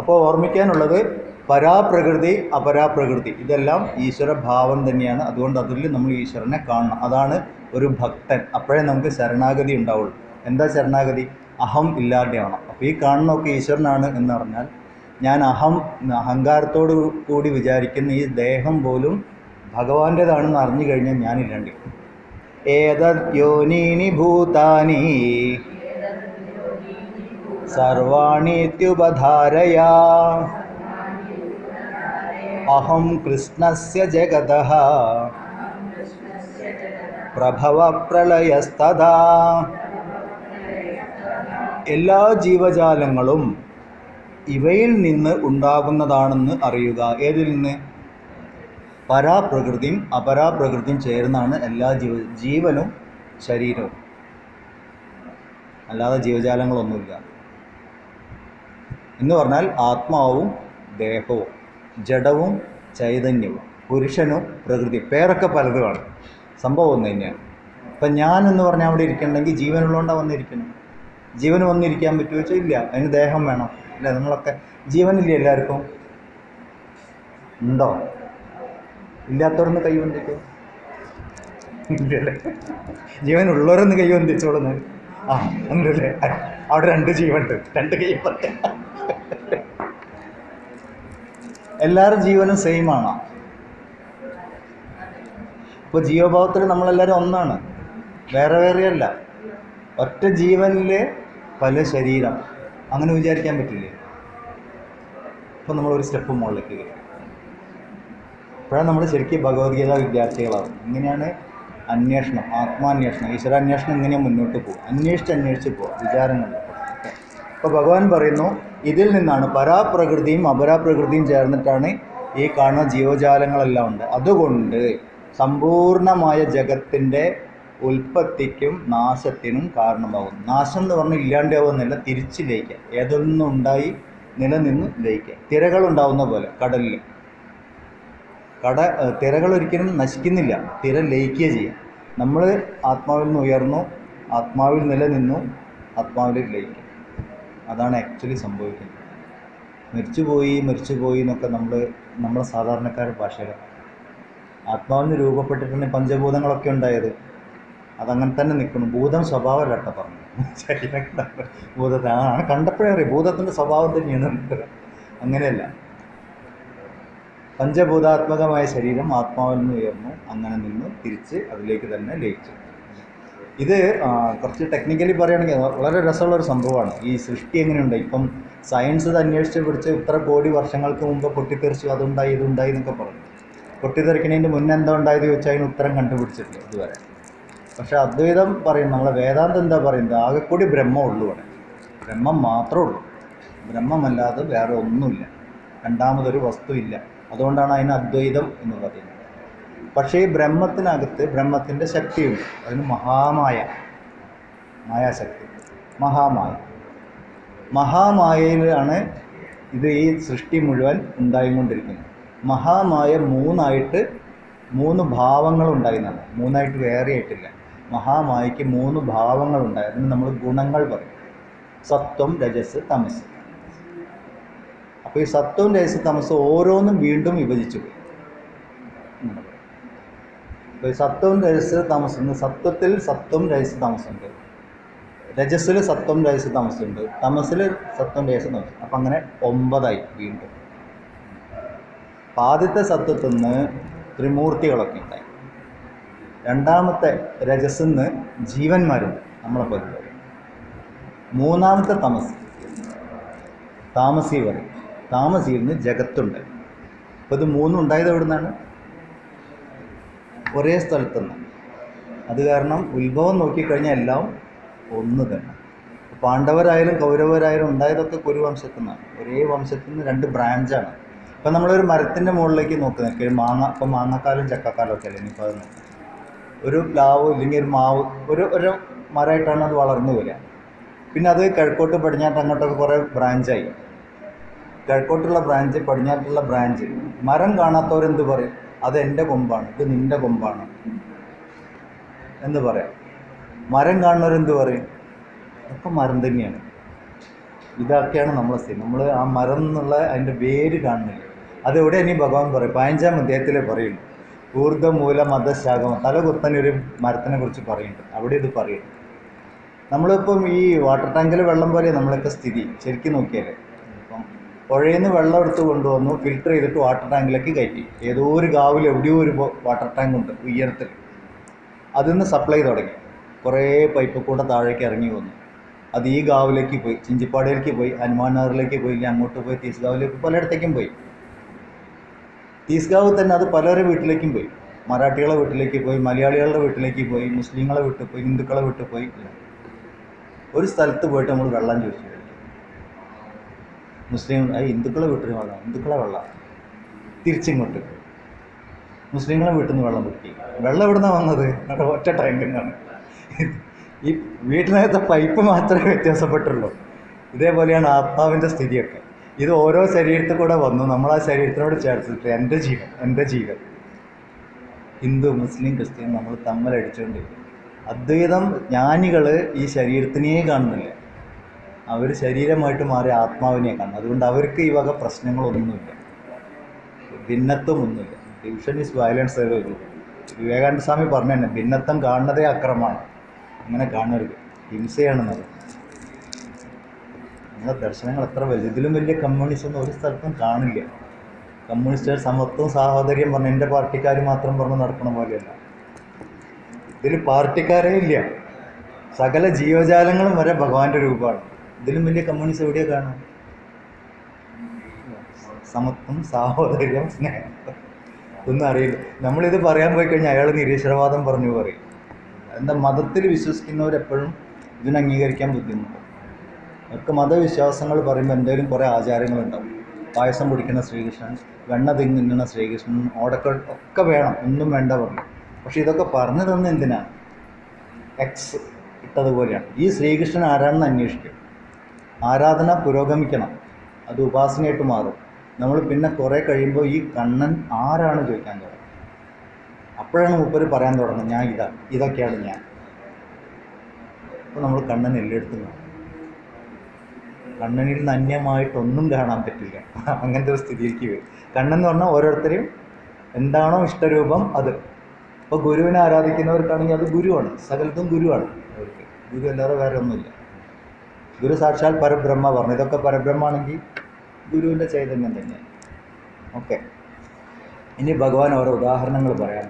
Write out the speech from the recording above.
അപ്പോൾ ഓർമ്മിക്കാനുള്ളത് പരാപ്രകൃതി അപരാപ്രകൃതി. ഇതെല്ലാം ഈശ്വര ഭാവം തന്നെയാണ്. അതുകൊണ്ട് അതിൽ നമ്മൾ ഈശ്വരനെ കാണണം. അതാണ് ഒരു ഭക്തൻ. അപ്പോഴേ നമുക്ക് ശരണാഗതി ഉണ്ടാവുള്ളൂ. എന്താ ശരണാഗതി? അഹം ഇല്ലാതെയാവണം. അപ്പോൾ ഈ കാണുന്നൊക്കെ ഈശ്വരനാണ് എന്ന് പറഞ്ഞാൽ ഞാൻ അഹം അഹങ്കാരത്തോട് കൂടി വിചാരിക്കുന്ന ഈ ദേഹം പോലും ഭഗവാന്റേതാണെന്ന് അറിഞ്ഞു കഴിഞ്ഞാൽ ഞാനില്ലാണ്ട് ഏതോനീനി ഭൂതാനി സർവാണീത്യുപധാരയാ. അഹം കൃഷ്ണസ്യ ജഗതഃ പ്രഭവ പ്രളയസ്തദാ എല്ലാ ജീവജാലങ്ങളും ഇവയിൽ നിന്ന് ഉണ്ടാകുന്നതാണെന്ന് അറിയുക. ഏതിൽ നിന്ന്? പരാപ്രകൃതിയും അപരാപ്രകൃതിയും ചേർന്നാണ് എല്ലാ ജീവ ജീവനും ശരീരവും. അല്ലാതെ ജീവജാലങ്ങളൊന്നുമില്ല. എന്ന് പറഞ്ഞാൽ ആത്മാവും ദേഹവും ജഡവും ചൈതന്യവും പുരുഷനും പ്രകൃതി പേരൊക്കെ പലതുമാണ്. സംഭവം ഒന്ന് തന്നെയാണ്. ഇപ്പം ഞാൻ എന്ന് പറഞ്ഞാൽ അവിടെ ഇരിക്കണമെങ്കിൽ ജീവനുള്ളതുകൊണ്ടാണ് വന്നിരിക്കുന്നത്. ജീവൻ വന്നിരിക്കാൻ പറ്റുമോ വെച്ചാൽ ഇല്ല. അതിന് ദേഹം വേണം. ഇല്ല നമ്മളൊക്കെ ജീവനില്ലേ എല്ലാവർക്കും? ഉണ്ടോ? ഇല്ലാത്തവരൊന്ന് കൈ വന്നിട്ടോ ഇല്ലല്ലേ? ജീവനുള്ളവരൊന്ന് കൈ വന്നിച്ചോളുന്നു ആ അവിടെ രണ്ട് ജീവനുണ്ട്. രണ്ട് കൈ പറയാം എല്ലാവരും ജീവനും സെയിം ആണോ. ഇപ്പോൾ ജീവഭാവത്തിൽ നമ്മളെല്ലാവരും ഒന്നാണ്. വേറെ വേറെയല്ല ഒറ്റ ജീവനിൽ പല ശരീരം. അങ്ങനെ വിചാരിക്കാൻ പറ്റില്ലേ? ഇപ്പം ഒരു സ്റ്റെപ്പ് മുകളിലേക്ക് വരും. അപ്പോഴാണ് നമ്മൾ ശരിക്കും ഭഗവത്ഗീത വിദ്യാർത്ഥികളാവും ഇങ്ങനെയാണ് അന്വേഷണം ആത്മാന്വേഷണം. ഈശ്വരാന്വേഷണം ഇങ്ങനെ മുന്നോട്ട് പോകും അന്വേഷിച്ച് അന്വേഷിച്ച് പോകും വിചാരങ്ങൾ. അപ്പോൾ ഭഗവാൻ പറയുന്നു ഇതിൽ നിന്നാണ് പരാപ്രകൃതിയും അപരാപ്രകൃതിയും ചേർന്നിട്ടാണ് ഈ കാണുന്ന ജീവജാലങ്ങളെല്ലാം ഉണ്ട്. അതുകൊണ്ട് സമ്പൂർണമായ ജഗത്തിന്റെ ഉൽപ്പത്തിക്കും നാശത്തിനും കാരണമാകും നാശം എന്ന് പറഞ്ഞാൽ ഇല്ലാണ്ടാവുന്നില്ല തിരിച്ച് ലയിക്കുക ഏതൊന്നും ഉണ്ടായി നിലനിന്ന് ലയിക്കുക തിരകളുണ്ടാവുന്ന പോലെ കടലിൽ കട തിരകൾ ഒരിക്കലും നശിക്കുന്നില്ല. തിര ലയിക്കുക ചെയ്യാം. നമ്മൾ ആത്മാവിൽ നിന്ന് ഉയർന്നു ആത്മാവിൽ നിലനിന്നു ആത്മാവിൽ ലയിക്കും. അതാണ് ആക്ച്വലി സംഭവിക്കുന്നത്. മരിച്ചുപോയി മരിച്ചുപോയി എന്നൊക്കെ നമ്മൾ നമ്മുടെ സാധാരണക്കാരുടെ ഭാഷയിൽ ആത്മാവിന് രൂപപ്പെട്ടിട്ടുണ്ട് പഞ്ചഭൂതങ്ങളൊക്കെ ഉണ്ടായത്. അതങ്ങനെ തന്നെ നിൽക്കുന്നു ഭൂതം സ്വഭാവമല്ല കേട്ടോ പറഞ്ഞു ഭൂതത്തെ. ആ കണ്ടപ്പോഴേ അറിയാം. ഭൂതത്തിന്റെ സ്വഭാവം തന്നെയാണ് അങ്ങനെയല്ല. പഞ്ചഭൂതാത്മകമായ ശരീരം ആത്മാവിൽ നിന്ന് ഉയർന്നു അങ്ങനെ നിന്ന് തിരിച്ച് അതിലേക്ക് തന്നെ ലയിച്ചു. ഇത് കുറച്ച് ടെക്നിക്കലി പറയുകയാണെങ്കിൽ വളരെ രസമുള്ള ഒരു സംഭവമാണ്. ഈ സൃഷ്ടി എങ്ങനെയുണ്ട്? ഇപ്പം സയൻസ് ഇത് അന്വേഷിച്ച് പിടിച്ച് ഇത്ര കോടി വർഷങ്ങൾക്ക് മുമ്പ് പൊട്ടിത്തെറിച്ചു അതുണ്ടായി ഇതുണ്ടായി എന്നൊക്കെ പറഞ്ഞു. പൊട്ടിത്തെറിക്കുന്നതിന് മുന്നേ എന്താ ഉണ്ടായത് ചോദിച്ചാൽ അതിന് ഉത്തരം കണ്ടുപിടിച്ചിട്ടില്ല ഇതുവരെ. പക്ഷേ അദ്വൈതം പറയും നമ്മളെ വേദാന്തം എന്താ പറയുന്നത്? ആകെക്കൂടി കൂടി ബ്രഹ്മം ഉള്ളൂ ഇവിടെ ബ്രഹ്മം മാത്രമേ ഉള്ളൂ. ബ്രഹ്മമല്ലാതെ വേറെ ഒന്നുമില്ല. രണ്ടാമതൊരു വസ്തു ഇല്ല അതുകൊണ്ടാണ് അതിന് അദ്വൈതം എന്ന് പറയുന്നത്. പക്ഷേ ബ്രഹ്മത്തിനകത്ത് ബ്രഹ്മത്തിന്റെ ശക്തിയുണ്ട്. അതിന് മഹാമായ മായാശക്തി. മഹാമായ. മഹാമായയിലാണ് ഇത് ഈ സൃഷ്ടി മുഴുവൻ ഉണ്ടായിക്കൊണ്ടിരിക്കുന്നത്. മഹാമായ മൂന്നായിട്ട് മൂന്ന് ഭാവങ്ങൾ ഉണ്ടായിരുന്നത് മൂന്നായിട്ട് വേറെ ആയിട്ടില്ല മഹാമായയ്ക്ക് മൂന്ന് ഭാവങ്ങൾ ഉണ്ടായി അതിന് നമ്മൾ ഗുണങ്ങൾ പറയും. സത്വം രജസ് തമസ്. അപ്പോൾ ഈ സത്വം രജസ് തമസ് ഓരോന്നും വീണ്ടും വിഭജിച്ചു പോയി എന്ന് പറയും. അപ്പോൾ ഈ സത്വം രജസ്സിൽ താമസമുണ്ട് സത്വത്തിൽ സത്വം രജസ് തമസുണ്ട് രജസ്സിൽ സത്വം രജസ് തമസുണ്ട് തമസിൽ സത്വം രജസ് തമസ്. അപ്പം അങ്ങനെ ഒമ്പതായി വീണ്ടും. അപ്പം ആദ്യത്തെ സത്വത്തിൽ നിന്ന് ത്രിമൂർത്തികളൊക്കെ ഉണ്ടായി. രണ്ടാമത്തെ രജസ്സിൽ നിന്ന് ജീവന്മാരുണ്ട് നമ്മളെ പോലെ മൂന്നാമത്തെ തമസ് താമസി പറയും താമസിയിൽ നിന്ന് ജഗത്തുണ്ട്. അപ്പോൾ ഇത് മൂന്നും ഉണ്ടായത് എവിടെ നിന്നാണ് ഒരേ സ്ഥലത്തുനിന്ന്. അത് കാരണം ഉത്ഭവം നോക്കിക്കഴിഞ്ഞാൽ എല്ലാം ഒന്ന് തന്നെ. പാണ്ഡവരായാലും കൗരവരായാലും ഉണ്ടായതൊക്കെ ഒരു വംശത്തു നിന്നാണ്. ഒരേ വംശത്തിൽ നിന്ന് രണ്ട് ബ്രാഞ്ചാണ് ഇപ്പം നമ്മളൊരു മരത്തിന്റെ മുകളിലേക്ക് നോക്കുന്നത് ഒരു മാങ്ങ ഇപ്പം മാങ്ങക്കാലം ചക്കക്കാലം ഒക്കെ അല്ലേ? ഇനിയിപ്പോൾ അത് നോക്കാം. ഒരു പ്ലാവ് ഇല്ലെങ്കിൽ ഒരു മാവ് ഒരു ഒരു മരമായിട്ടാണ് അത് വളർന്നു വരിക. പിന്നെ അത് കിഴക്കോട്ട് പടിഞ്ഞാട്ട് അങ്ങോട്ടൊക്കെ കുറേ ബ്രാഞ്ചായി കിഴക്കോട്ടുള്ള ബ്രാഞ്ച് പടിഞ്ഞാട്ടുള്ള ബ്രാഞ്ച് മരം കാണാത്തവരെന്ത് പറയും? അത് എന്റെ കൊമ്പാണ് ഇത് നിന്റെ കൊമ്പാണ് എന്ന് പറയാം. മരം കാണുന്നവരെന്ത് പറയും? ഒക്കെ മരം തന്നെയാണ്. ഇതൊക്കെയാണ് നമ്മളെ സ്ഥിതി. നമ്മൾ ആ മരം എന്നുള്ള അതിന്റെ വേര് കാണുന്നില്ല. അതെവിടെ ഇനി ഭഗവാൻ പറയും? പതിനഞ്ചാം അധ്യായത്തിലേ പറയും. ഊർദ്ധമൂല മതശാഖം തല കുത്തനൊരു മരത്തിനെ കുറിച്ച് പറയുന്നുണ്ട് അവിടെ ഇത് പറയും നമ്മളിപ്പം ഈ വാട്ടർ ടാങ്കിലെ വെള്ളം പോലെ നമ്മളൊക്കെ സ്ഥിതി. ശരിക്കും നോക്കിയാലേ. ഇപ്പം പുഴയിൽ നിന്ന് വെള്ളം എടുത്ത് കൊണ്ടുവന്നു ഫിൽട്ടർ ചെയ്തിട്ട് വാട്ടർ ടാങ്കിലേക്ക് കയറ്റി. ഏതോ ഒരു ഗാവിൽ എവിടെയോ ഒരു വാട്ടർ ടാങ്ക് ഉണ്ട് ഉയരത്തിൽ. അതിൽ നിന്ന് സപ്ലൈ തുടങ്ങി. കുറേ പൈപ്പ് കൂടെ താഴേക്ക് ഇറങ്ങി വന്നു. അത് ഈ ഗാവിലേക്ക് പോയി ചിഞ്ചിപ്പാടിയിലേക്ക് പോയി ഹനുമാൻ നഗറിലേക്ക് പോയി ഇല്ലെങ്കിൽ അങ്ങോട്ട് പോയി തീസ്ഗാവിലേക്ക് പലയിടത്തേക്കും പോയി. തീസ്ഗാവ് തന്നെ അത് പലരുടെ വീട്ടിലേക്കും പോയി. മറാഠികളെ വീട്ടിലേക്ക് പോയി മലയാളികളുടെ വീട്ടിലേക്ക് പോയി മുസ്ലിങ്ങളെ വീട്ടിൽ പോയി ഹിന്ദുക്കളെ വീട്ടിൽ പോയി. ഒരു സ്ഥലത്ത് പോയിട്ട് നമ്മൾ വെള്ളം ചോദിച്ചു. മുസ്ലിം ഹിന്ദുക്കളെ വീട്ടിൽ വെള്ളം ഹിന്ദുക്കളെ വെള്ളം. തിരിച്ചിങ്ങോട്ട്. മുസ്ലിങ്ങളെ വീട്ടിൽ നിന്ന് വെള്ളം പൊട്ടി വെള്ളം എവിടെ നിന്നാണ് വന്നത്? അവിടെ ഒറ്റ ടാങ്കിൽ ഈ വീട്ടിനകത്തെ പൈപ്പ് മാത്രമേ വ്യത്യാസപ്പെട്ടുള്ളൂ. ഇതേപോലെയാണ് ആത്മാവിന്റെ സ്ഥിതിയൊക്കെ. ഇത് ഓരോ ശരീരത്തിൽ കൂടെ വന്നു. നമ്മൾ ആ ശരീരത്തിനോട് ചേർത്തിട്ട് എന്റെ ജീവൻ എന്റെ ജീവൻ. ഹിന്ദു മുസ്ലിം ക്രിസ്ത്യൻ നമ്മൾ തമ്മിലടിച്ചുകൊണ്ടിരിക്കും അദ്വൈതം ജ്ഞാനികൾ ഈ ശരീരത്തിനെയും കാണുന്നില്ല. അവർ ശരീരമായിട്ട് മാറി ആത്മാവിനെ കാണും. അതുകൊണ്ട് അവർക്ക് ഈ വക പ്രശ്നങ്ങളൊന്നുമില്ല. ഭിന്നത്വമൊന്നുമില്ല. Division is violence Vivekananda Swami പറഞ്ഞു തന്നെ ഭിന്നത്വം കാണുന്നതേ അക്രമമാണ്. അങ്ങനെ കാണരുത്. ഹിംസയാണെന്നത്. നമ്മുടെ ദർശനങ്ങൾ എത്ര വലിയ ഇതിലും വലിയ കമ്മ്യൂണിസം ഒന്നും ഒരു സ്ഥലത്തും കാണില്ല. കമ്മ്യൂണിസ്റ്റുകൾ സമത്വം സാഹോദര്യം പറഞ്ഞ് എന്റെ പാർട്ടിക്കാർ മാത്രം പറഞ്ഞ് നടക്കണ പോലെയല്ല. ഇതിൽ പാർട്ടിക്കാരേ ഇല്ല. സകല ജീവജാലങ്ങളും വരെ ഭഗവാന്റെ രൂപമാണ്. ഇതിലും വലിയ കമ്മ്യൂണിസം എവിടെയാ കാണാം. സമത്വം സാഹോദര്യം സ്നേഹം. ഒന്നും അറിയില്ല. നമ്മളിത് പറയാൻ പോയി കഴിഞ്ഞാൽ അയാൾ നിരീശ്വരവാദം പറഞ്ഞു പറയും. എന്താ മതത്തിൽ വിശ്വസിക്കുന്നവരെപ്പോഴും ഇതിനെ അംഗീകരിക്കാൻ ബുദ്ധിമുട്ട്. അവർക്ക് മതവിശ്വാസങ്ങൾ പറയുമ്പോൾ എന്തെങ്കിലും കുറേ ആചാരങ്ങളുണ്ടാവും. പായസം കുടിക്കുന്ന ശ്രീകൃഷ്ണൻ വെണ്ണ തിങ്ങുന്ന ശ്രീകൃഷ്ണൻ ഓടക്കൾ ഒക്കെ വേണം. ഒന്നും വേണ്ട പറഞ്ഞു. പക്ഷെ ഇതൊക്കെ പറഞ്ഞു തന്നെ എന്തിനാണ് എക്സ് ഇട്ടതുപോലെയാണ്. ഈ ശ്രീകൃഷ്ണൻ ആരാണെന്ന് അന്വേഷിക്കും. ആരാധന പുരോഗമിക്കണം. അത് ഉപാസനയായിട്ട് മാറും. നമ്മൾ പിന്നെ കുറേ കഴിയുമ്പോൾ ഈ കണ്ണൻ ആരാണ് ചോദിക്കാൻ തുടങ്ങും. അപ്പോഴാണ് മൂപ്പര് പറയാൻ തുടങ്ങുന്നത് ഞാൻ ഇതാ ഇതൊക്കെയാണ് ഞാൻ. അപ്പോൾ നമ്മൾ കണ്ണൻ എല്ലായിടത്തും കാണും. കണ്ണനിൽ നിന്ന് അന്യമായിട്ടൊന്നും കാണാൻ പറ്റില്ല. അങ്ങനത്തെ ഒരു സ്ഥിതിയിലേക്ക് വരും. കണ്ണൻ എന്ന് പറഞ്ഞാൽ ഓരോരുത്തരെയും എന്താണോ ഇഷ്ടരൂപം അത്. അപ്പോൾ ഗുരുവിനെ ആരാധിക്കുന്നവർക്കാണെങ്കിൽ അത് ഗുരുവാണ് സകലത്തും ഗുരുവാണ്. അവർക്ക് ഗുരു അല്ലാതെ വേറെ ഒന്നുമില്ല ഗുരു സാക്ഷാൽ പരബ്രഹ്മ പറഞ്ഞു. ഇതൊക്കെ പരബ്രഹ്മാണെങ്കിൽ ഗുരുവിന്റെ ചൈതന്യം തന്നെയാണ് ഓക്കെ ഇനി ഭഗവാൻ ഓരോ ഉദാഹരണങ്ങൾ പറയാൻ